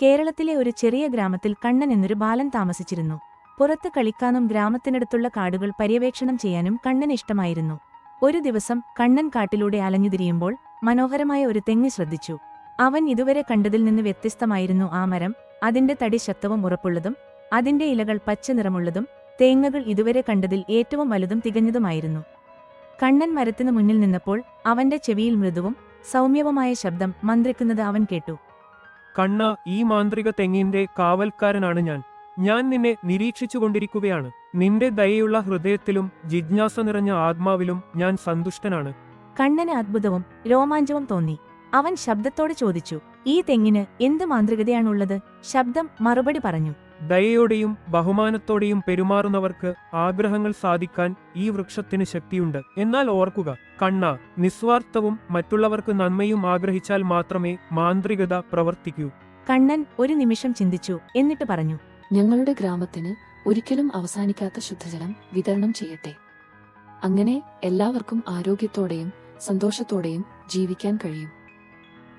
കേരളത്തിലെ ഒരു ചെറിയ ഗ്രാമത്തിൽ കണ്ണൻ എന്നൊരു ബാലൻ താമസിച്ചിരുന്നു. പുറത്ത് കളിക്കാനും ഗ്രാമത്തിനടുത്തുള്ള കാടുകൾ പര്യവേക്ഷണം ചെയ്യാനും കണ്ണൻ ഇഷ്ടമായിരുന്നു. ഒരു ദിവസം കണ്ണൻ കാട്ടിലൂടെ അലഞ്ഞുതിരിയുമ്പോൾ മനോഹരമായ ഒരു തെങ്ങ് ശ്രദ്ധിച്ചു. അവൻ ഇതുവരെ കണ്ടതിൽ നിന്ന് വ്യത്യസ്തമായിരുന്നു ആ മരം അതിന്റെ തടി ശക്തവും ഉറപ്പുള്ളതും അതിന്റെ ഇലകൾ പച്ച നിറമുള്ളതും തേങ്ങകൾ ഇതുവരെ കണ്ടതിൽ ഏറ്റവും വലുതും തികഞ്ഞതുമായിരുന്നു. കണ്ണൻ മരത്തിനു മുന്നിൽ നിന്നപ്പോൾ അവന്റെ ചെവിയിൽ മൃദുവും സൗമ്യവുമായ ശബ്ദം മന്ത്രിക്കുന്നത് അവൻ കേട്ടു. കണ്ണ ഈ മാന്ത്രിക തെങ്ങിന്റെ കാവൽക്കാരനാണ് ഞാൻ. ഞാൻ നിന്നെ നിരീക്ഷിച്ചുകൊണ്ടിരിക്കുകയാണ്. നിന്റെ ദയയുള്ള ഹൃദയത്തിലും ജിജ്ഞാസ നിറഞ്ഞ ആത്മാവിലും ഞാൻ സന്തുഷ്ടനാണ്. കണ്ണന് അത്ഭുതവും രോമാഞ്ചവും തോന്നി. അവൻ ശബ്ദത്തോടെ ചോദിച്ചു ഈ തെങ്ങിന് എന്ത് മാന്ത്രികതയാണുള്ളത്? ശബ്ദം മറുപടി പറഞ്ഞു. ദയയോടെയും ബഹുമാനത്തോടെയും പെരുമാറുന്നവർക്ക് ആഗ്രഹങ്ങൾ സാധിക്കാൻ ഈ വൃക്ഷത്തിന് ശക്തിയുണ്ട്. എന്നാൽ ഓർക്കുക കണ്ണ നിസ്വാർത്ഥവും മറ്റുള്ളവർക്ക് നന്മയും ആഗ്രഹിച്ചാൽ മാത്രമേ മാന്ത്രികത പ്രവർത്തിക്കൂ. കണ്ണൻ ഒരു നിമിഷം ചിന്തിച്ചു എന്നിട്ട് പറഞ്ഞു ഞങ്ങളുടെ ഗ്രാമത്തിന് ഒരിക്കലും അവസാനിക്കാത്ത ശുദ്ധജലം വിതരണം ചെയ്യട്ടെ. അങ്ങനെ എല്ലാവർക്കും ആരോഗ്യത്തോടെയും സന്തോഷത്തോടെയും ജീവിക്കാൻ കഴിയും.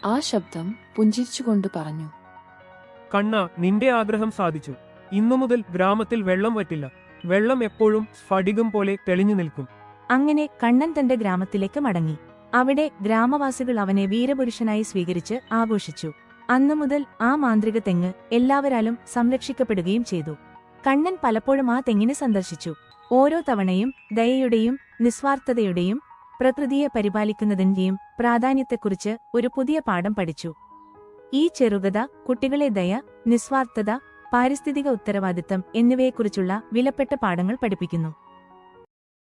ആ ശബ്ദം പുഞ്ചിരിച്ചുകൊണ്ട് പറഞ്ഞു കണ്ണ നിന്റെ ആഗ്രഹം സാധിച്ചു. ഇന്നു മുതൽ ഗ്രാമത്തിൽ വെള്ളം വറ്റില്ല. വെള്ളം എപ്പോഴും സ്ഫടികം പോലെ തെളിഞ്ഞു നിൽക്കും. അങ്ങനെ കണ്ണൻ തന്റെ ഗ്രാമത്തിലേക്ക് മടങ്ങി. അവിടെ ഗ്രാമവാസികൾ അവനെ വീരപുരുഷനായി സ്വീകരിച്ച് ആഘോഷിച്ചു. അന്നു മുതൽ ആ മാന്ത്രിക തെങ്ങ് എല്ലാവരാലും സംരക്ഷിക്കപ്പെടുകയും ചെയ്തു. കണ്ണൻ പലപ്പോഴും ആ തെങ്ങിനെ സന്ദർശിച്ചു. ഓരോ തവണയും ദയയുടെയും നിസ്വാർത്ഥതയുടെയും പ്രകൃതിയെ പരിപാലിക്കുന്നതിന്റെയും പ്രാധാന്യത്തെക്കുറിച്ച് ഒരു പുതിയ പാഠം പഠിച്ചു. ഈ ചെറുകഥ കുട്ടികളെ ദയ നിസ്വാർത്ഥത പാരിസ്ഥിതിക ഉത്തരവാദിത്തം എന്നിവയെക്കുറിച്ചുള്ള വിലപ്പെട്ട പാഠങ്ങൾ പഠിപ്പിക്കുന്നു.